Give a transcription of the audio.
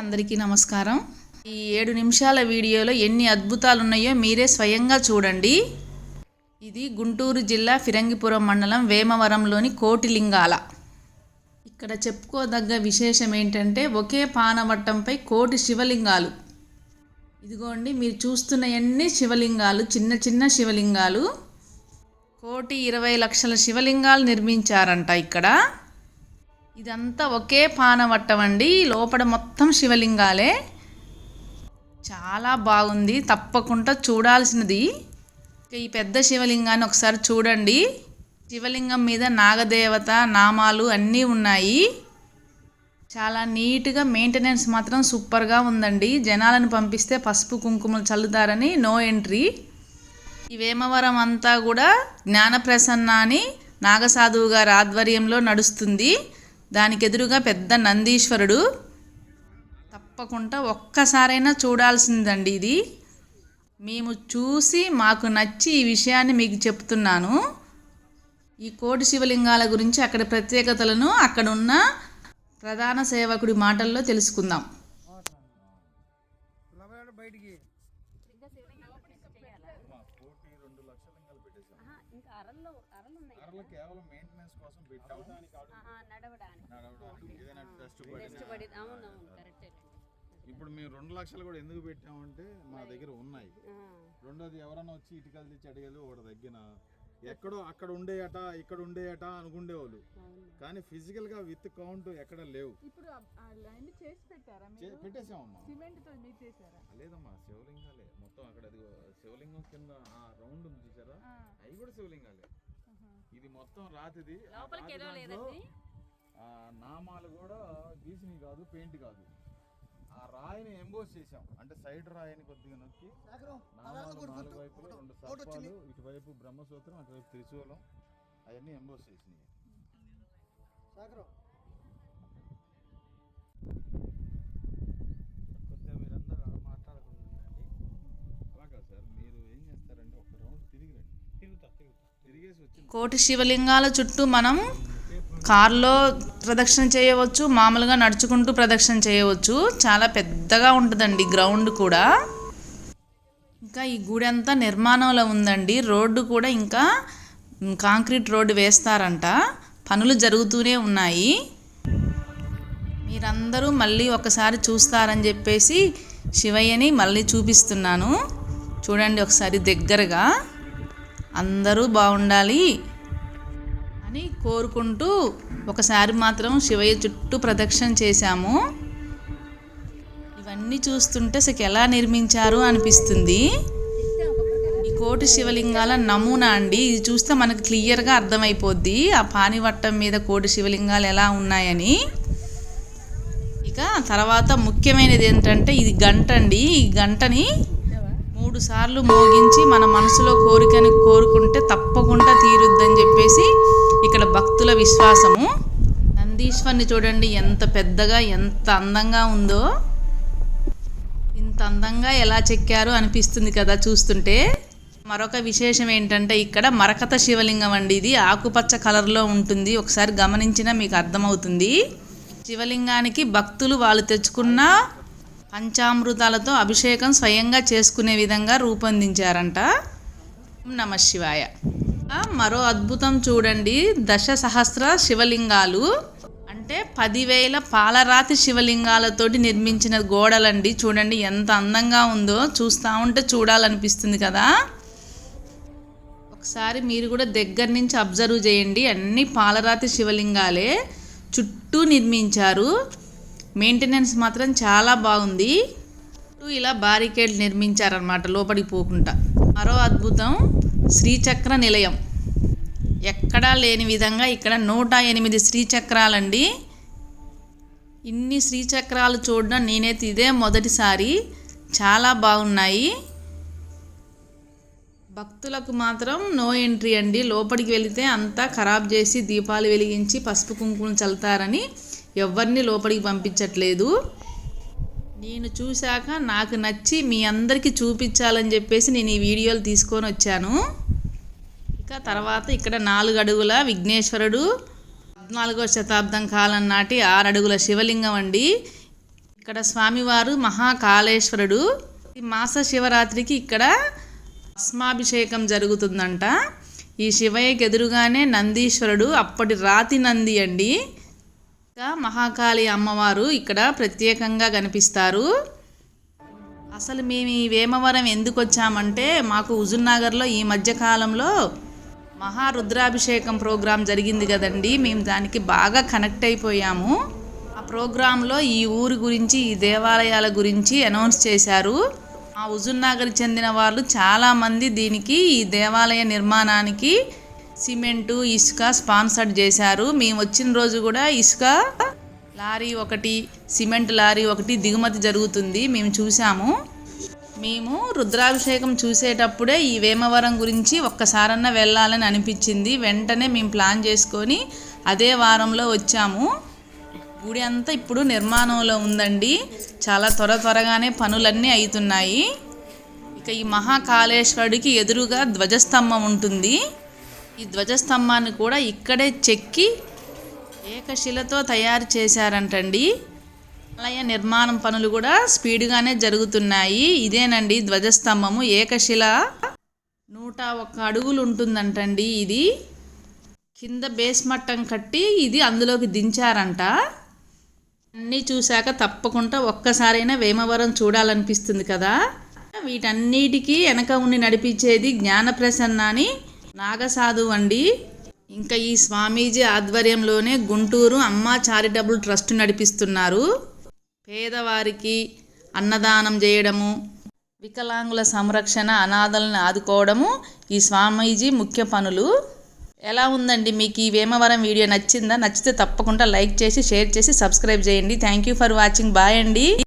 అందరికీ నమస్కారం. ఈ ఏడు నిమిషాల వీడియోలో ఎన్ని అద్భుతాలు ఉన్నాయో మీరే స్వయంగా చూడండి. ఇది గుంటూరు జిల్లా ఫిరంగిపురం మండలం వేమవరంలోని కోటిలింగాల. ఇక్కడ చెప్పుకోదగ్గ విశేషం ఏంటంటే ఒకే పానవట్టంపై కోటి శివలింగాలు. ఇదిగోండి మీరు చూస్తున్నవన్నీ శివలింగాలు చిన్న చిన్న శివలింగాలు. కోటి ఇరవై లక్షల శివలింగాలు నిర్మించారంట ఇక్కడ. ఇదంతా ఒకే పానవట్టం అండి. లోపల మొత్తం శివలింగాలే. చాలా బాగుంది. తప్పకుండా చూడాల్సినది. ఈ పెద్ద శివలింగాన్ని ఒకసారి చూడండి. శివలింగం మీద నాగదేవత నామాలు అన్నీ ఉన్నాయి. చాలా నీట్గా మెయింటెనెన్స్ మాత్రం సూపర్గా ఉందండి. జనాలను పంపిస్తే పసుపు కుంకుమలు చల్లుతారని నో ఎంట్రీ. ఈ వేమవరం అంతా కూడా జ్ఞానప్రసన్న అని నాగసాధువు గారి ఆధ్వర్యంలో నడుస్తుంది. దానికి ఎదురుగా పెద్ద నందీశ్వరుడు తప్పకుండా ఒక్కసారైనా చూడాల్సిందండి ఇది. మేము చూసి మాకు నచ్చి ఈ విషయాన్ని మీకు చెప్తున్నాను. ఈ కోటి శివలింగాల గురించి అక్కడ ప్రత్యేకతలను అక్కడున్న ప్రధాన సేవకుడి మాటల్లో తెలుసుకుందాం. అరలు కేవలం మెయింటెనెన్స్ కోసం పెట్టాం. నడవడానికి. ఏదైనా డస్ట్ పడినా. ఇప్పుడు మేము రెండు లక్షలు కూడా ఎందుకు పెట్టామంటే మా దగ్గర ఉన్నాయి. రెండోది ఎవరన్నా వచ్చి ఇటుకలు తెచ్చి అడిగేది ఒకటి తగ్గిన ఎక్కడో అక్కడ ఉండేయట ఇక్కడ ఉండేయట అనుకుండేవాళ్ళు. కానీ ఫిజికల్గా విత్ కౌంట్ ఎక్కడ లేవు. ఇప్పుడు చేసి పెట్టారా పెట్టేసామమ్మా. సిమెంట్తో మీరు చేశారా లేదమ్మా శివలింగాలే. మొత్తం అక్కడ శివలింగం కింద ఆ రౌండ్ ఉంది చూసారా? అవి కూడా శివలింగాలే. ఇది మొత్తం రాతిది. నామాలు కూడా గీసినవి కాదు పెయింట్ కాదు. ఆ రాయిని ఎంబోస్ చేసాం అంటే సైడ్ రాయిని కొద్దిగా నొక్కి నాలుగు వైపులు రెండు సర్పాలు ఇటువైపు బ్రహ్మసూత్రం అటువైపు త్రిశూలం అవన్నీ ఎంబోస్ చేసినాయి. కొద్దిగా మీరందరూ మాట్లాడుకుంటుండండి అలా కాదు సార్ మీరు ఏం చేస్తారంటే ఒక రౌండ్ తిరిగి రండి. తిరుగుతా తిరుగుతా. తిరిగేసి వచ్చి కోటి శివలింగాల చుట్టూ మనం కారులో ప్రదక్షిణ చేయవచ్చు మామూలుగా నడుచుకుంటూ ప్రదక్షిణ చేయవచ్చు. చాలా పెద్దగా ఉంటుందండి గ్రౌండ్ కూడా. ఇంకా ఈ గుడి అంతా నిర్మాణంలో ఉందండి. రోడ్డు కూడా ఇంకా కాంక్రీట్ రోడ్డు వేస్తారంట. పనులు జరుగుతూనే ఉన్నాయి. మీరందరూ మళ్ళీ ఒకసారి చూస్తారని చెప్పేసి శివయ్యని మళ్ళీ చూపిస్తున్నాను. చూడండి ఒకసారి దగ్గరగా. అందరూ బాగుండాలి. అని కోరుకుంటూ ఒకసారి మాత్రం శివయ్య చుట్టూ ప్రదక్షిణ చేశాము. ఇవన్నీ చూస్తుంటే అసలు ఎలా నిర్మించారు అనిపిస్తుంది. ఈ కోటి శివలింగాల నమూనా అండి. ఇది చూస్తే మనకు క్లియర్గా అర్థమైపోద్ది. ఆ పానివట్టం మీద కోటి శివలింగాలు ఎలా ఉన్నాయని. ఇక తర్వాత ముఖ్యమైనది ఏంటంటే ఇది గంట అండి. ఈ గంటని మూడు సార్లు మోగించి మన మనసులో కోరికని కోరుకుంటే తప్పకుండా తీరుద్దని చెప్పేసి ఇక్కడ భక్తుల విశ్వాసము. నందీశ్వరిని చూడండి ఎంత పెద్దగా ఎంత అందంగా ఉందో. ఇంత అందంగా ఎలా చెక్కారో అనిపిస్తుంది కదా చూస్తుంటే. మరొక విశేషం ఏంటంటే ఇక్కడ మరకత శివలింగం అండి ఇది. ఆకుపచ్చ కలర్లో ఉంటుంది. ఒకసారి గమనించినా మీకు అర్థమవుతుంది. శివలింగానికి భక్తులు వాళ్ళు తెచ్చుకున్న పంచామృతాలతో అభిషేకం స్వయంగా చేసుకునే విధంగా రూపొందించారంట. నమ శివాయ. మరో అద్భుతం చూడండి. దశ సహస్ర శివలింగాలు. అంటే పదివేల పాలరాతి శివలింగాలతోటి నిర్మించిన గోడలండి. చూడండి ఎంత అందంగా ఉందో. చూస్తూ ఉంటే చూడాలనిపిస్తుంది కదా. ఒకసారి మీరు కూడా దగ్గర నుంచి అబ్జర్వ్ చేయండి. అన్ని పాలరాతి శివలింగాలే చుట్టూ నిర్మించారు. మెయింటెనెన్స్ మాత్రం చాలా బాగుంది. చుట్టూ ఇలా బారికేడ్ నిర్మించారనమాట లోపలికి పోకుండా. మరో అద్భుతం. శ్రీచక్ర నిలయం. ఎక్కడా లేని విధంగా ఇక్కడ నూట ఎనిమిది శ్రీచక్రాలండి. ఇన్ని శ్రీచక్రాలు చూడడం నేనైతే ఇదే మొదటిసారి. చాలా బాగున్నాయి. భక్తులకు మాత్రం నో ఎంట్రీ అండి. లోపలికి వెళితే అంతా ఖరాబ్ చేసి దీపాలు వెలిగించి పసుపు కుంకుమలు చల్లుతారని ఎవరిని లోపలికి పంపించట్లేదు. నేను చూశాక నాకు నచ్చి మీ అందరికీ చూపించాలని చెప్పేసి నేను ఈ వీడియోలు తీసుకొని వచ్చాను. ఇక తర్వాత ఇక్కడ నాలుగు అడుగుల విఘ్నేశ్వరుడు పద్నాలుగో శతాబ్దం కాలం నాటి ఆరు అడుగుల శివలింగం అండి. ఇక్కడ స్వామివారు మహాకాళేశ్వరుడు. ఈ మాస శివరాత్రికి ఇక్కడ భస్మాభిషేకం జరుగుతుందంట. ఈ శివయ్యకి ఎదురుగానే నందీశ్వరుడు అప్పటి రాతి నంది అండి. మహాకాళి అమ్మవారు ఇక్కడ ప్రత్యేకంగా కనిపిస్తారు. అసలు మేము ఈ వేమవరం ఎందుకు వచ్చామంటే మాకు హుజుర్నగర్లో ఈ మధ్యకాలంలో మహారుద్రాభిషేకం ప్రోగ్రాం జరిగింది కదండి. మేము దానికి బాగా కనెక్ట్ అయిపోయాము. ఆ ప్రోగ్రాంలో ఈ ఊరు గురించి ఈ దేవాలయాల గురించి అనౌన్స్ చేశారు. మా హుజుర్నగర్ చెందిన వాళ్ళు చాలామంది దీనికి ఈ దేవాలయ నిర్మాణానికి సిమెంటు ఇసుక స్పాన్సర్డ్ చేశారు. మేము వచ్చిన రోజు కూడా ఇసుక లారీ ఒకటి సిమెంట్ లారీ ఒకటి దిగుమతి జరుగుతుంది. మేము చూసాము మేము రుద్రాభిషేకం చూసేటప్పుడే ఈ వేమవరం గురించి ఒక్కసారన్నా వెళ్ళాలని అనిపించింది. వెంటనే మేము ప్లాన్ చేసుకొని అదే వారంలో వచ్చాము. గుడి అంతా ఇప్పుడు నిర్మాణంలో ఉందండి. చాలా త్వర త్వరగానే పనులన్నీ అవుతున్నాయి. ఇక ఈ మహాకాళేశ్వరుడికి ఎదురుగా ధ్వజస్తంభం ఉంటుంది. ఈ ధ్వజస్తంభాన్ని కూడా ఇక్కడే చెక్కి ఏకశిలతో తయారు చేశారంటండి. ఆలయ నిర్మాణం పనులు కూడా స్పీడ్గానే జరుగుతున్నాయి. ఇదేనండి ధ్వజస్తంభము. ఏకశిల నూట ఒక్క అడుగులు ఉంటుందంటండి ఇది. కింద బేస్ మట్టం కట్టి ఇది అందులోకి దించారంట. అన్నీ చూశాక తప్పకుండా ఒక్కసారైనా వేమవరం చూడాలనిపిస్తుంది కదా. వీటన్నిటికీ వెనక ఉండి నడిపించేది జ్ఞానప్రసన్న అని నాగసాధు అండి ఇంకా ఈ స్వామీజీ ఆధ్వర్యంలోనే గుంటూరు అమ్మ చారిటబుల్ ట్రస్ట్ నడిపిస్తున్నారు. పేదవారికి అన్నదానం చేయడము వికలాంగుల సంరక్షణ అనాథలను ఆదుకోవడము ఈ స్వామీజీ ముఖ్య పనులు. ఎలా ఉందండి మీకు ఈ వేమవరం వీడియో నచ్చిందా? నచ్చితే తప్పకుండా లైక్ చేసి షేర్ చేసి సబ్స్క్రైబ్ చేయండి. Thank you for watching. Bye అండి.